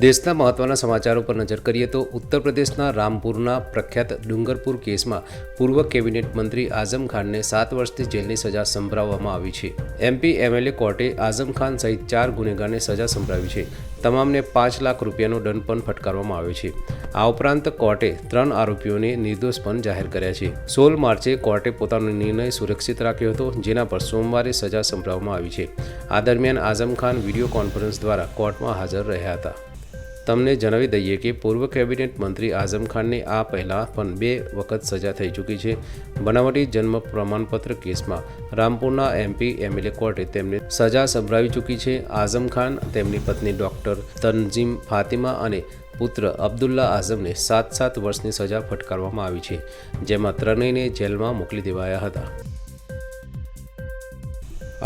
દેશના મહત્વના સમાચારો પર નજર કરીએ તો ઉત્તર પ્રદેશના રામપુરના પ્રખ્યાત ડુંગરપુર કેસમાં પૂર્વ કેબિનેટ મંત્રી આઝમ ખાનને સાત વર્ષથી જેલની સજા સંભળાવવામાં આવી છે. એમપી, એમએલએ કોર્ટે આઝમ ખાન સહિત ચાર ગુનેગારને સજા સંભળાવી છે. તમામને પાંચ લાખ રૂપિયાનો દંડ પણ ફટકારવામાં આવ્યો છે. આ ઉપરાંત કોર્ટે ત્રણ આરોપીઓને નિર્દોષ પણ જાહેર કર્યા છે. સોળ માર્ચે કોર્ટે પોતાનો નિર્ણય સુરક્ષિત રાખ્યો હતો, જેના પર સોમવારે સજા સંભળાવવામાં આવી છે. આ દરમિયાન આઝમ ખાન વીડિયો કોન્ફરન્સ દ્વારા કોર્ટમાં હાજર રહ્યા હતા. તમને જણાવી દઈએ કે પૂર્વ કેબિનેટ મંત્રી આઝમ ખાનને આ પહેલાં પણ બે વખત સજા થઈ ચૂકી છે. બનાવટી જન્મ પ્રમાણપત્ર કેસમાં રામપુરના એમપી એમએલએ કોર્ટે તેમને સજા સંભળાવી ચૂકી છે. આઝમ ખાન, તેમની પત્ની ડોક્ટર તનજીમ ફાતિમા અને પુત્ર અબ્દુલ્લા આઝમને સાત સાત વર્ષની સજા ફટકારવામાં આવી છે, જેમાં ત્રણેયને જેલમાં મોકલી દેવાયા હતા.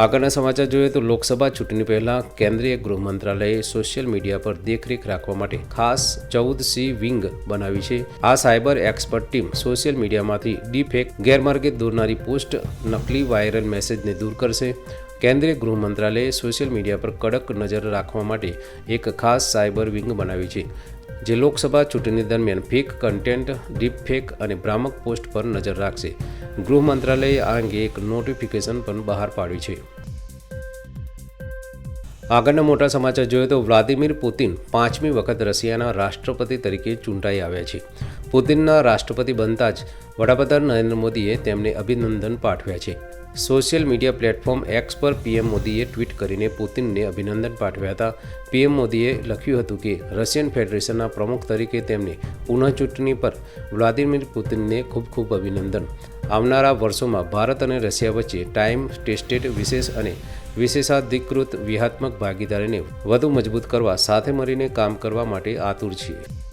આગળના સમાચાર જોઈએ તો લોકસભા ચૂંટણી પહેલાં કેન્દ્રીય ગૃહ મંત્રાલયે સોશિયલ મીડિયા પર દેખરેખ રાખવા માટે ખાસ ચૌદ સી વિંગ બનાવી છે. આ સાયબર એક્સપર્ટ ટીમ સોશિયલ મીડિયામાંથી ડીફેક, ગેરમાર્ગે દોરનારી પોસ્ટ, નકલી વાયરલ મેસેજને દૂર કરશે. કેન્દ્રીય ગૃહ મંત્રાલયે સોશિયલ મીડિયા પર કડક નજર રાખવા માટે એક ખાસ સાયબર વિંગ બનાવી છે, જે લોકસભા ચૂંટણી દરમિયાન ફેક કન્ટેન્ટ ડીપ ફેક અને ભ્રામક પોસ્ટ પર નજર રાખશે. ગૃહ મંત્રાલયે આ અંગે એક નોટિફિકેશન પણ બહાર પાડ્યું છે. આગળના મોટા સમાચાર જોઈએ તો વ્લાદિમીર પુતિન પાંચમી વખત રશિયાના રાષ્ટ્રપતિ તરીકે ચૂંટાઈ આવ્યા છે. પુતિનના રાષ્ટ્રપતિ બનતા જ વડાપ્રધાન નરેન્દ્ર મોદીએ તેમને અભિનંદન પાઠવ્યા છે. સોશિયલ મીડિયા પ્લેટફોર્મ એક્સ પર પીએમ મોદીએ ટ્વીટ કરીને પુતિનને અભિનંદન પાઠવ્યા હતા. પીએમ મોદીએ લખ્યું હતું કે, રશિયન ફેડરેશનના પ્રમુખ તરીકે તેમને પુનઃચૂંટણી પર વ્લાદિમીર પુતિનને ખૂબ ખૂબ અભિનંદન. આવનારા વર્ષોમાં ભારત અને રશિયા વચ્ચે ટાઈમ ટેસ્ટેડ વિશેષ અને વિશેષાધિકૃત વ્યૂહાત્મક ભાગીદારીને વધુ મજબૂત કરવા સાથે મળીને કામ કરવા માટે આતુર છીએ.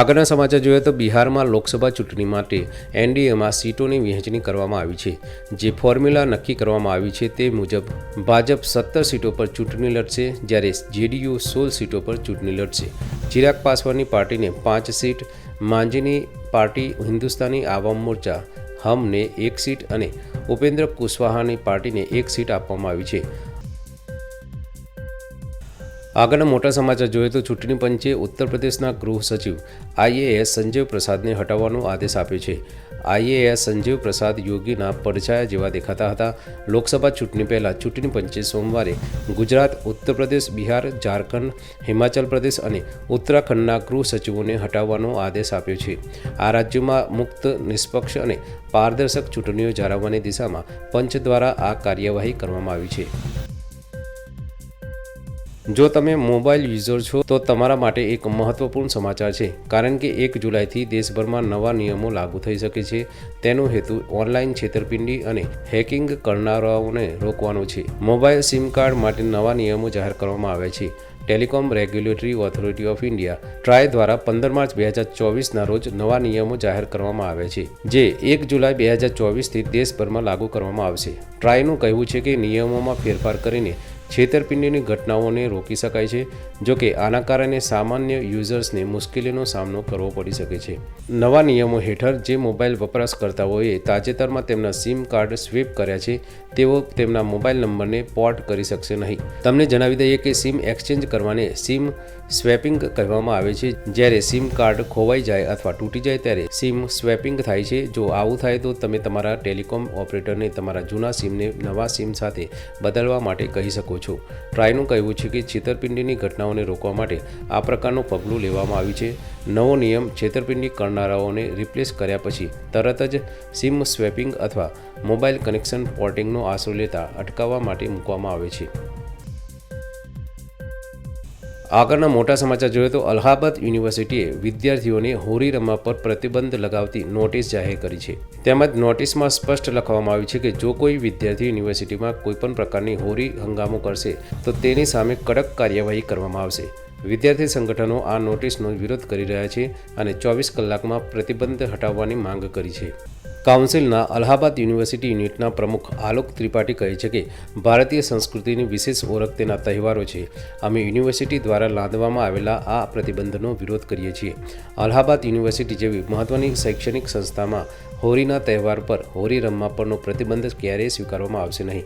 આગળના સમાચાર જોઈએ તો બિહારમાં લોકસભા ચૂંટણી માટે એનડીએમાં સીટોની વહેંચણી કરવામાં આવી છે. જે ફોર્મ્યુલા નક્કી કરવામાં આવી છે તે મુજબ ભાજપ સત્તર સીટો પર ચૂંટણી લડશે, જ્યારે જેડીયુ સોળ સીટો પર ચૂંટણી લડશે. ચિરાગ પાસવાનની પાર્ટીને પાંચ સીટ, માંજીની પાર્ટી હિન્દુસ્તાની આવામ મોરચા, હમને એક સીટ અને ઉપેન્દ્ર કુશવાહાની પાર્ટીને એક સીટ આપવામાં આવી છે. આગળના મોટા સમાચાર જોઈએ તો ચૂંટણી પંચે ઉત્તર પ્રદેશના ગૃહ સચિવ આઈએએસ સંજીવ પ્રસાદને હટાવવાનો આદેશ આપ્યો છે. આઈએએસ સંજીવ પ્રસાદ યોગીના પડછાયા જેવા દેખાતા હતા. લોકસભા ચૂંટણી પહેલાં ચૂંટણી પંચે સોમવારે ગુજરાત, ઉત્તર પ્રદેશ, બિહાર, ઝારખંડ, હિમાચલ પ્રદેશ અને ઉત્તરાખંડના ગૃહ સચિવોને હટાવવાનો આદેશ આપ્યો છે. આ રાજ્યોમાં મુક્ત, નિષ્પક્ષ અને પારદર્શક ચૂંટણીઓ જાળવવાની દિશામાં પંચ દ્વારા આ કાર્યવાહી કરવામાં આવી છે. જો તમે મોબાઈલ યુઝર છો, તો તમારા માટે એક મહત્વપૂર્ણ સમાચાર છે. કારણ કે એક જુલાઈથી દેશભરમાં નવા નિયમો લાગુ થઈ શકે છે. તેનો હેતુ ઓનલાઈન છેતરપિંડી અને હેકિંગ કરનારાઓને રોકવાનો છે. મોબાઈલ સિમ કાર્ડ માટે નવા નિયમો જાહેર કરવામાં આવ્યા છે. Telecom regulatory authority of India TRAI દ્વારા પંદર માર્ચ બે હજાર ચોવીસના રોજ નવા નિયમો જાહેર કરવામાં આવ્યા છે, જે એક જુલાઈ બે હજાર ચોવીસથી દેશભરમાં લાગુ કરવામાં આવશે. ટ્રાયનું કહેવું છે કે નિયમોમાં ફેરફાર કરીને છેતરપિંડીની ઘટનાઓને રોકી શકાય છે, જો કે આના કારણે સામાન્ય યુઝર્સને મુશ્કેલીનો સામનો કરવો પડી શકે છે. નવા નિયમો હેઠળ જે મોબાઈલ વપરાશકર્તાઓએ તાજેતરમાં તેમના સિમ કાર્ડ સ્વીપ કર્યા છે, તેઓ તેમના મોબાઈલ નંબરને પોર્ટ કરી શકશે નહીં. તમને જણાવી દઈએ કે સિમ એક્સચેન્જ કરવાને સિમ સ્વેપિંગ કહેવામાં આવે છે. જ્યારે સિમ કાર્ડ ખોવાઈ જાય અથવા તૂટી જાય ત્યારે સિમ સ્વેપિંગ થાય છે. જો આવું થાય તો તમે તમારા ટેલિકોમ ઓપરેટરને તમારા જૂના સિમને નવા સિમ સાથે બદલવા માટે કહી શકો છો. ટ્રાયનું કહેવું છે કે છેતરપિંડીની ઘટનાઓને રોકવા માટે આ પ્રકારનું પગલું લેવામાં આવ્યું છે. નવો નિયમ છેતરપિંડી કરનારાઓને રિપ્લેસ કર્યા પછી તરત જ સિમ સ્વેપિંગ અથવા મોબાઈલ કનેક્શન પોર્ટિંગનો આશરો લેતા અટકાવવા માટે મૂકવામાં આવે છે. આગળના મોટા સમાચાર જોઈએ તો અલ્હાબાદ યુનિવર્સિટીએ વિદ્યાર્થીઓને હોરી રમવા પર પ્રતિબંધ લગાવતી નોટિસ જાહેર કરી છે. તેમજ નોટિસમાં સ્પષ્ટ લખવામાં આવ્યું છે કે જો કોઈ વિદ્યાર્થી યુનિવર્સિટીમાં કોઈપણ પ્રકારની હોરી હંગામો કરશે, તો તેની સામે કડક કાર્યવાહી કરવામાં આવશે. વિદ્યાર્થી સંગઠનો આ નોટિસનો વિરોધ કરી રહ્યા છે અને ચોવીસ કલાકમાં પ્રતિબંધ હટાવવાની માંગ કરી છે. કાઉન્સિલના અલ્હાબાદ યુનિવર્સિટી યુનિટના પ્રમુખ આલોક ત્રિપાઠી કહે છે કે ભારતીય સંસ્કૃતિની વિશેષ ઓળખ તેના તહેવારો છે. અમે યુનિવર્સિટી દ્વારા લાદવામાં આવેલા આ પ્રતિબંધનો વિરોધ કરીએ છીએ. અલ્હાબાદ યુનિવર્સિટી જેવી મહત્વની શૈક્ષણિક સંસ્થામાં હોળીના તહેવાર પર હોળી રમવા પરનો પ્રતિબંધ ક્યારેય સ્વીકારવામાં આવશે નહીં.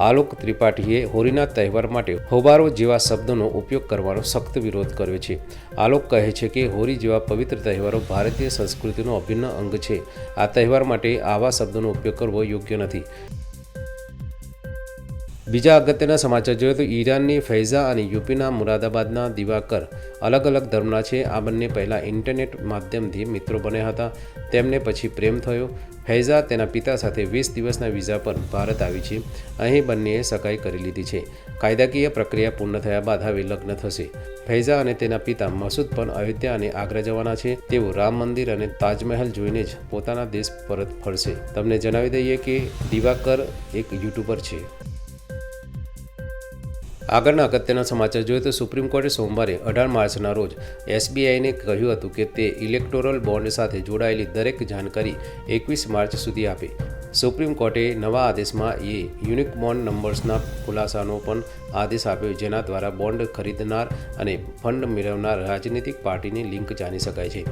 આલોક ત્રિપાઠીએ હોળીના તહેવાર માટે હોબારો જેવા શબ્દનો ઉપયોગ કરવાનો સખ્ત વિરોધ કર્યો છે. આલોક કહે છે કે હોળી જેવા પવિત્ર તહેવારો ભારતીય સંસ્કૃતિનો અભિન્ન અંગ છે. આ તહેવાર માટે આવા શબ્દોનો ઉપયોગ કરવો યોગ્ય નથી. બીજા અગત્યના સમાચાર જોઈએ તો ઈરાનની ફૈઝા અને યુપીના મુરાદાબાદના દિવાકર અલગ અલગ ધર્મના છે. આ બંને પહેલાં ઇન્ટરનેટ માધ્યમથી મિત્રો બન્યા હતા. તેમને પછી પ્રેમ થયો. ફૈઝા તેના પિતા સાથે વીસ દિવસના વિઝા પર ભારત આવી છે. અહીં બંનેએ સગાઈ કરી લીધી છે. કાયદાકીય પ્રક્રિયા પૂર્ણ થયા બાદ હવે લગ્ન થશે. ફૈઝા અને તેના પિતા મસૂદ પણ અયોધ્યા અને આગ્રા જવાના છે. તેઓ રામ મંદિર અને તાજમહેલ જોઈને જ પોતાના દેશ પરત ફરશે. તમને જણાવી દઈએ કે દિવાકર એક યુટ્યુબર છે. આગળના અગત્યના સમાચાર જોઈએ તો સુપ્રીમ કોર્ટે સોમવારે અઢાર માર્ચના રોજ એસબીઆઈને કહ્યું હતું કે તે ઇલેક્ટોરલ બોન્ડ સાથે જોડાયેલી દરેક જાણકારી એકવીસ માર્ચ સુધી આપે. સુપ્રીમ કોર્ટે નવા આદેશમાં એ યુનિક બોન્ડ નંબર્સના ખુલાસાનો પણ આદેશ આપ્યો, જેના દ્વારા બોન્ડ ખરીદનાર અને ફંડ મેળવનાર રાજનીતિક પાર્ટીની લિંક જાણી શકાય છે.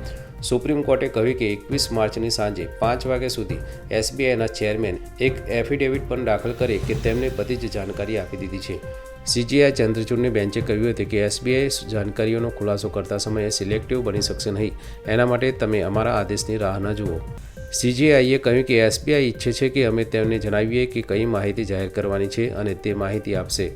સુપ્રીમ કોર્ટે કહ્યું કે એકવીસ માર્ચની સાંજે પાંચ વાગ્યા સુધી એસબીઆઈના ચેરમેન એક એફિડેવિટ પણ દાખલ કરે કે તેમને બધી જ જાણકારી આપી દીધી છે. સીજીઆઈ ચંદ્રચૂડની બેન્ચે કહ્યું હતું કે એસબીઆઈ જાણકારીઓનો ખુલાસો કરતા સમયે સિલેક્ટિવ બની શકશે નહીં. એના માટે તમે અમારા આદેશની રાહ ન જુઓ. સીજીઆઈએ કહ્યું કે એસબીઆઈ ઈચ્છે છે કે અમે તેમને જણાવીએ કે કઈ માહિતી જાહેર કરવાની છે અને તે માહિતી આપશે.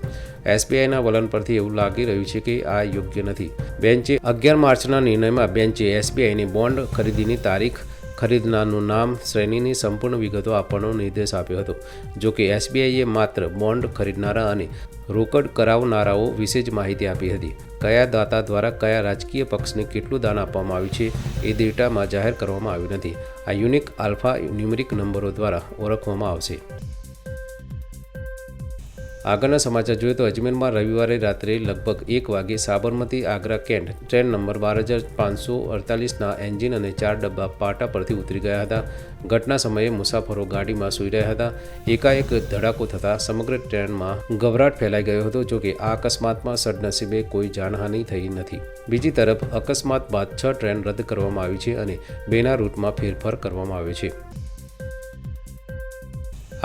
એસબીઆઈના વલણ પરથી એવું લાગી રહ્યું છે કે આ યોગ્ય નથી. બેન્ચે અગિયાર માર્ચના નિર્ણયમાં બેન્ચે એસબીઆઈની બોન્ડ ખરીદીની તારીખ, ખરીદનારનું નામ, શ્રેણીની સંપૂર્ણ વિગતો આપવાનો નિર્દેશ આપ્યો હતો. જો કે એસબીઆઈએ માત્ર બોન્ડ ખરીદનારા અને રોકડ કરાવનારાઓ વિશે જ માહિતી આપી હતી. કયા દાતા દ્વારા કયા રાજકીય પક્ષને કેટલું દાન આપવામાં આવ્યું છે, એ ડેટામાં જાહેર કરવામાં આવ્યું નથી. આ યુનિક આલ્ફા ન્યુમેરિક નંબરો દ્વારા ઓળખવામાં આવશે. આગળના સમાચાર જોઈએ તો અજમેરમાં રવિવારે રાત્રે લગભગ એક વાગે Sabarmati Agra cantt train number બાર હજાર પાંચસો અડતાલીસના એન્જિન અને ચાર ડબ્બા પાટા પરથી ઉતરી ગયા હતા. ઘટના સમયે મુસાફરો ગાડીમાં સૂઈ રહ્યા હતા. એકાએક ધડાકો થતાં સમગ્ર ટ્રેનમાં ગભરાટ ફેલાઈ ગયો હતો, જોકે આ અકસ્માતમાં સદનસીબે કોઈ જાનહાનિ થઈ નથી. બીજી તરફ અકસ્માત બાદ છ ટ્રેન રદ કરવામાં આવી છે અને બેના રૂટમાં ફેરફાર કરવામાં આવ્યો છે.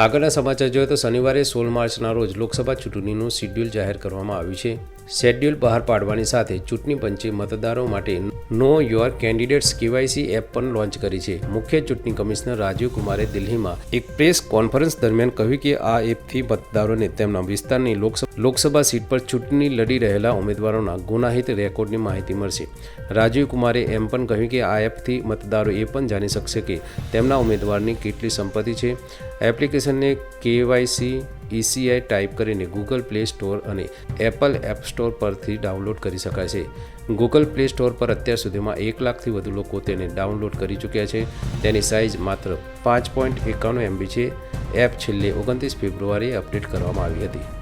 આગળના સમાચાર જોઈએ તો શનિવારે સોળ માર્ચના રોજ લોકસભા ચૂંટણીનું શિડ્યુલ જાહેર કરવામાં આવ્યું છે. શેડ્યુલ બહાર પાડવાની સાથે ચૂંટણી પંચે મતદારો માટે know your candidates KYC app પણ લોન્ચ કરી છે. મુખ્ય ચૂંટણી કમિશનર રાજીવ કુમારે દિલ્હીમાં એક પ્રેસ કોન્ફરન્સ દરમિયાન કહ્યું કે આ એપથી મતદારોને તેમના વિસ્તારની લોકસભા લોકસભા સીટ પર ચૂંટણી લડી રહેલા ઉમેદવારોના ગુનાહિત રેકોર્ડની માહિતી મળશે. રાજીવ કુમારે એમ પણ કહ્યું કે આ એપથી મતદારો એ પણ જાણી શકશે કે તેમના ઉમેદવારની કેટલી સંપત્તિ છે. એપ્લિકેશનને કેવાયસી ઈસીઆઈ ટાઈપ કરીને ગૂગલ પ્લે સ્ટોર અને એપલ એપ સ્ટોર પરથી ડાઉનલોડ કરી શકાય છે. ગૂગલ પ્લે સ્ટોર પર અત્યાર સુધીમાં એક લાખથી વધુ લોકો તેને ડાઉનલોડ કરી ચૂક્યા છે. તેની સાઇઝ માત્ર પાંચ પોઈન્ટ એકાણું એમબી છે. એપ છેલ્લે ઓગણત્રીસ ફેબ્રુઆરીએ અપડેટ કરવામાં આવી હતી.